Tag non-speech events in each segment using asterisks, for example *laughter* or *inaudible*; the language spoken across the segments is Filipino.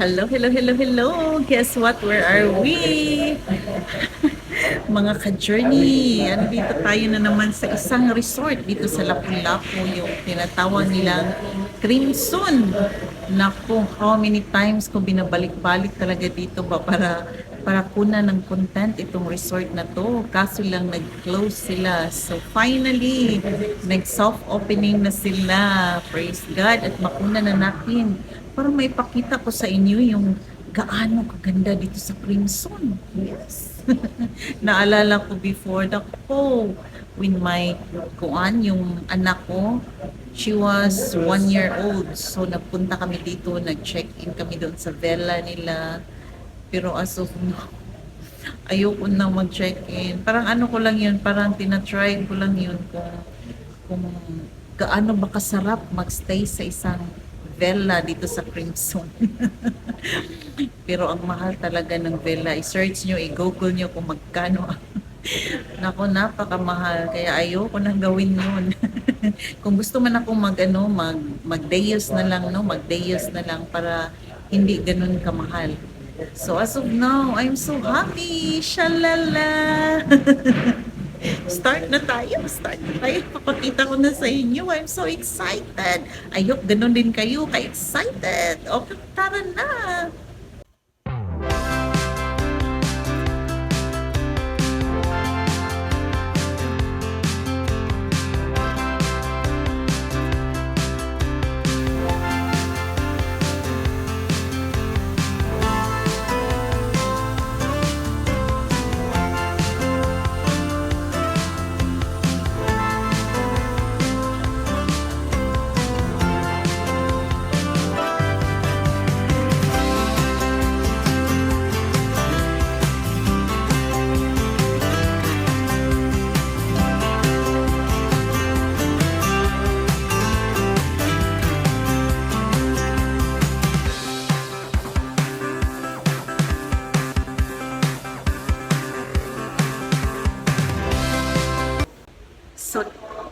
Hello, hello, hello, hello. Guess what? Where are we? *laughs* Mga ka-journey, andito tayo na naman sa isang resort dito sa Lapu-Lapu, yung tinatawag nilang Crimson. Naku, how many times ko binabalik-balik talaga dito ba para para kunan ng content itong resort na to. Kaso lang nag-close sila. So finally, nag-soft opening na sila. Praise God. At makuna na natin para may pakita ko sa inyo yung gaano kaganda dito sa Crimson. Yes. *laughs* Naalala ko before the ko when my kuan yung anak ko she was one year old so nagpunta kami dito nag-check-in kami doon sa villa nila pero as of now *laughs* ayoko na mag-check-in parang ano ko lang yun parang tinatry ko lang yun kung kung gaano ba kasarap magstay sa isang villa dito sa Crimson. *laughs* Pero ang mahal talaga ng villa. I-search nyo, i-google nyo kung magkano. *laughs* Nako, napakamahal. Kaya ayoko nang gawin yun. *laughs* kung gusto man ako mag, ano, mag, mag-dayos na lang, no? Mag-dayos na lang para hindi ganun kamahal. So as of now, I'm so happy. Shalala! Start na tayo. Start na tayo. Papakita ko na sa inyo. I'm so excited. Hope ganun din kayo ka-excited. Okay, tara na.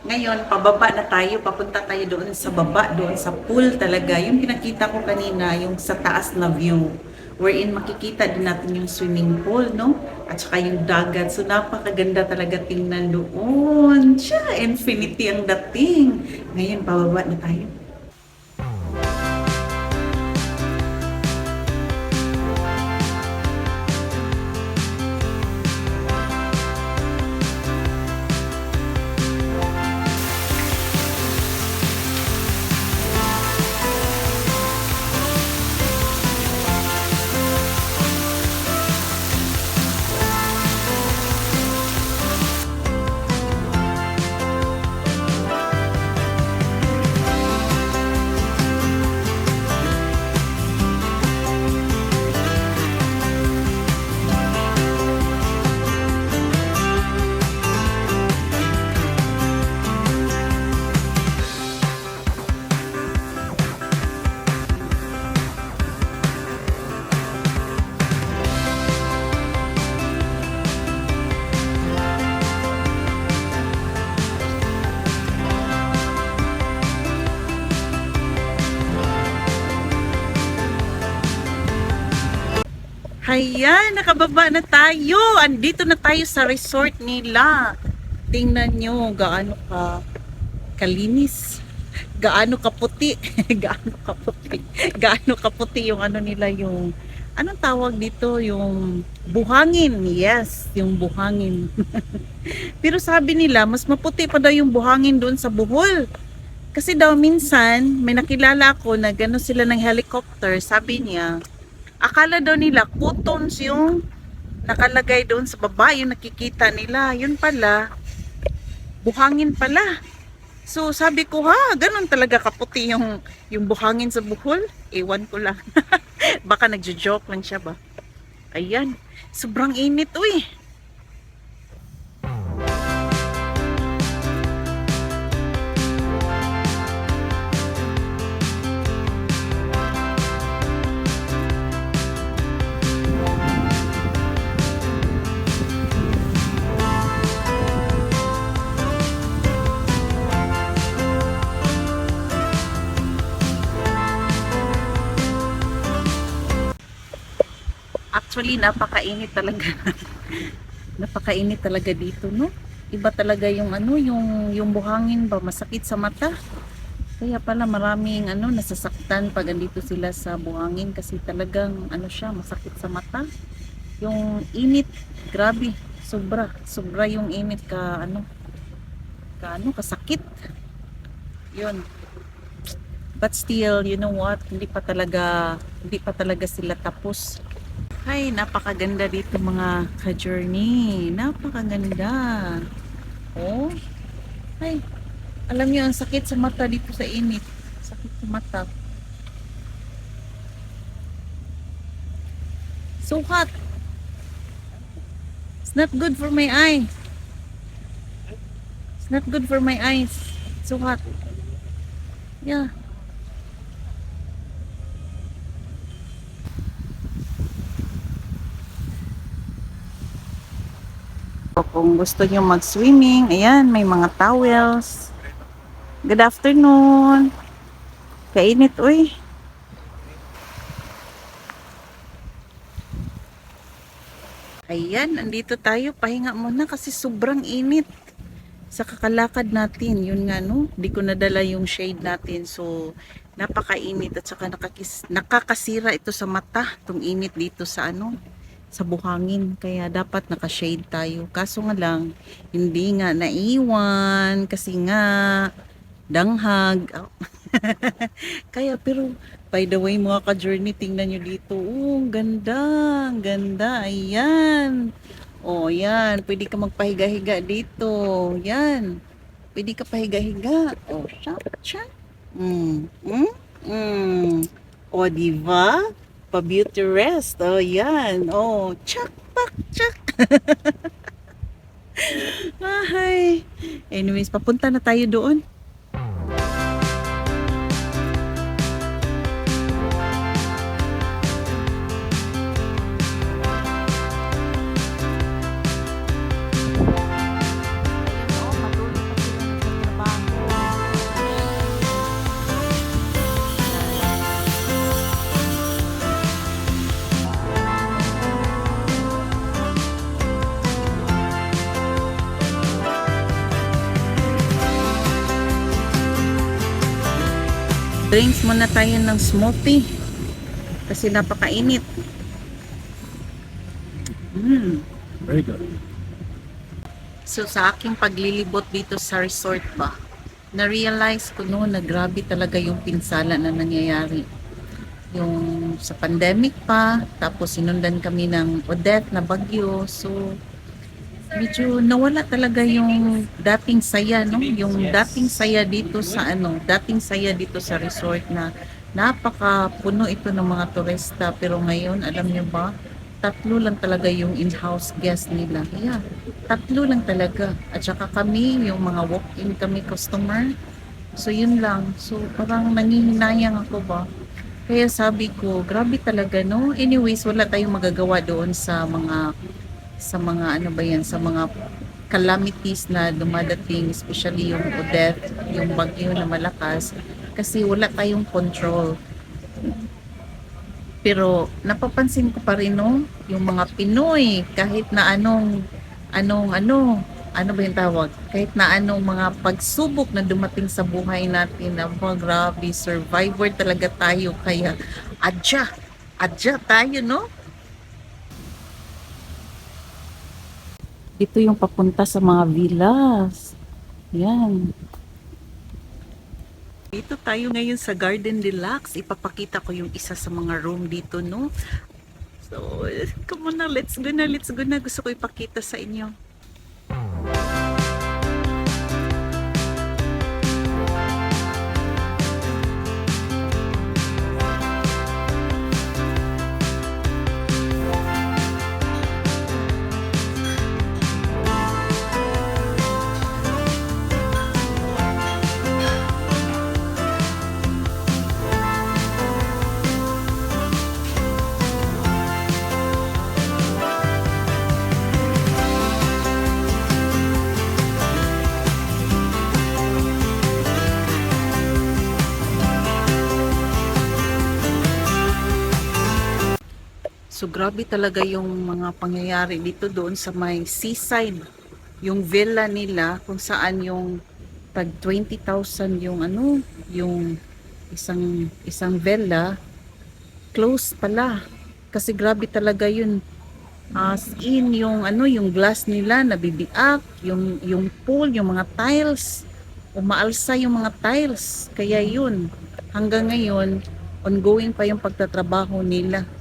Ngayon, pababa na tayo. Papunta tayo doon sa baba, doon sa pool talaga. Yung pinakita ko kanina, yung sa taas na view. Wherein makikita din natin yung swimming pool, no? At saka yung dagat. So, napakaganda talaga tingnan doon. Siya, infinity ang dating. Ngayon, pababa na tayo. Hayan, nakababa na tayo. Andito na tayo sa resort nila. Tingnan nyo gaano ka kalinis. Gaano kaputi. *laughs* gaano kaputi. Gaano kaputi yung ano nila yung anong tawag dito yung buhangin. Yes, yung buhangin. *laughs* Pero sabi nila mas maputi pa daw yung buhangin doon sa Bohol. Kasi daw minsan may nakilala ako na gano'n sila ng helicopter. Sabi niya, akala daw nila cotons yung nakalagay doon sa baba, yung nakikita nila. Yun pala, buhangin pala. So sabi ko ha, ganun talaga kaputi yung, yung buhangin sa buhol. Ewan ko lang. *laughs* Baka nagjo-joke lang siya ba. Ayan, sobrang init uy. Actually, napakainit talaga. *laughs* napakainit talaga dito, no? Iba talaga yung ano, yung yung buhangin ba masakit sa mata. Kaya pala maraming ano nasasaktan pag andito sila sa buhangin kasi talagang ano siya, masakit sa mata. Yung init, grabe, sobra, sobra yung init ka ano ka ano, kasakit. Yun. But still, you know what? Hindi pa talaga hindi pa talaga sila tapos. Ay, napakaganda dito mga ka-journey. Napakaganda. Oh. Ay, alam niyo ang sakit sa mata dito sa init. Sakit sa mata. So hot. It's not good for my eye. It's not good for my eyes. It's so hot. Yeah. So, kung gusto nyo mag-swimming, ayan, may mga towels. Good afternoon. Kainit, uy. Ayan, andito tayo. Pahinga muna kasi sobrang init. Sa kakalakad natin, yun nga no, di ko nadala yung shade natin. So, napakainit at saka nakakis, nakakasira ito sa mata, itong init dito sa ano, sa buhangin. Kaya dapat naka-shade tayo. Kaso nga lang, hindi nga naiwan kasi nga danghag. Oh. *laughs* Kaya pero by the way mga ka-journey, tingnan nyo dito. Oh, ganda, ganda. Ayan. Oh, yan. Pwede ka magpahiga-higa dito. Yan. Pwede ka pahiga-higa. Oh, siya, siya. Mm. Mm? Mm. O, diba? Pa-beauty rest. Oh, yan. Oh, chak, pak, chak. Ay. *laughs* Anyways, papunta na tayo doon. Drinks muna tayo ng smoothie. Kasi napakainit. Mm. Very good. So sa aking paglilibot dito sa resort ba, na-realize ko noon na grabe talaga yung pinsala na nangyayari. Yung sa pandemic pa, tapos sinundan kami ng Odette na bagyo. So medyo nawala talaga yung dating saya, no? Yung dating saya dito sa ano, dating saya dito sa resort na napaka puno ito ng mga turista pero ngayon alam niyo ba tatlo lang talaga yung in-house guest nila. Yeah, tatlo lang talaga. At saka kami, yung mga walk-in kami customer. So, yun lang. So, parang nangihinayang ako ba. Kaya sabi ko, grabe talaga, no? Anyways, wala tayong magagawa doon sa mga sa mga ano ba yan, sa mga calamities na dumadating, especially yung Odette, yung bagyo na malakas, kasi wala tayong control. Pero napapansin ko pa rin no, yung mga Pinoy kahit na anong anong ano, ano ba yung tawag? Kahit na anong mga pagsubok na dumating sa buhay natin, na mga grabe, survivor talaga tayo. Kaya adya, adya tayo, no? Ito yung papunta sa mga villas. Yan. Dito tayo ngayon sa Garden Deluxe. Ipapakita ko yung isa sa mga room dito, no? So, come on na, let's go na, let's go na. Gusto ko ipakita sa inyo. Grabe talaga yung mga pangyayari dito doon sa may seaside. Yung villa nila kung saan yung tag 20,000 yung ano, yung isang isang villa close pala. Kasi grabe talaga yun. As in yung ano, yung glass nila nabibiak, yung yung pool, yung mga tiles, umaalsa yung mga tiles. Kaya yun, hanggang ngayon ongoing pa yung pagtatrabaho nila.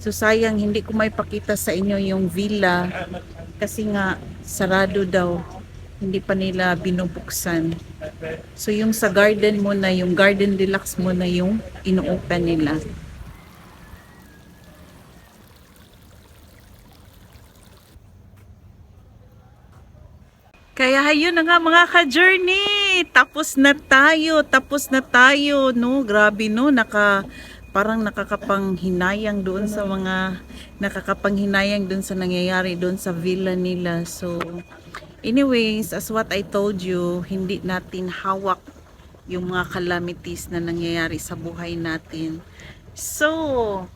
So sayang hindi ko may pakita sa inyo yung villa kasi nga sarado daw. Hindi pa nila binubuksan. So yung sa garden mo na, yung garden deluxe mo na yung ino-open nila. Kaya ayun na nga mga ka-journey. Tapos na tayo, tapos na tayo, no? Grabe no, naka parang nakakapanghinayang doon sa mga nakakapanghinayang doon sa nangyayari doon sa villa nila. So anyways, as what I told you, hindi natin hawak yung mga calamities na nangyayari sa buhay natin. So,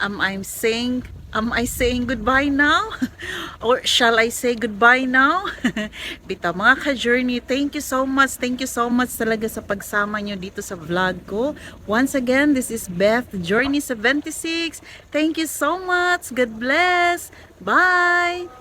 am I saying am I saying goodbye now? *laughs* Or shall I say goodbye now? *laughs* Bita mga ka-journey, thank you so much. Thank you so much talaga sa pagsama nyo dito sa vlog ko. Once again, this is Beth, Journey 76. Thank you so much. God bless. Bye!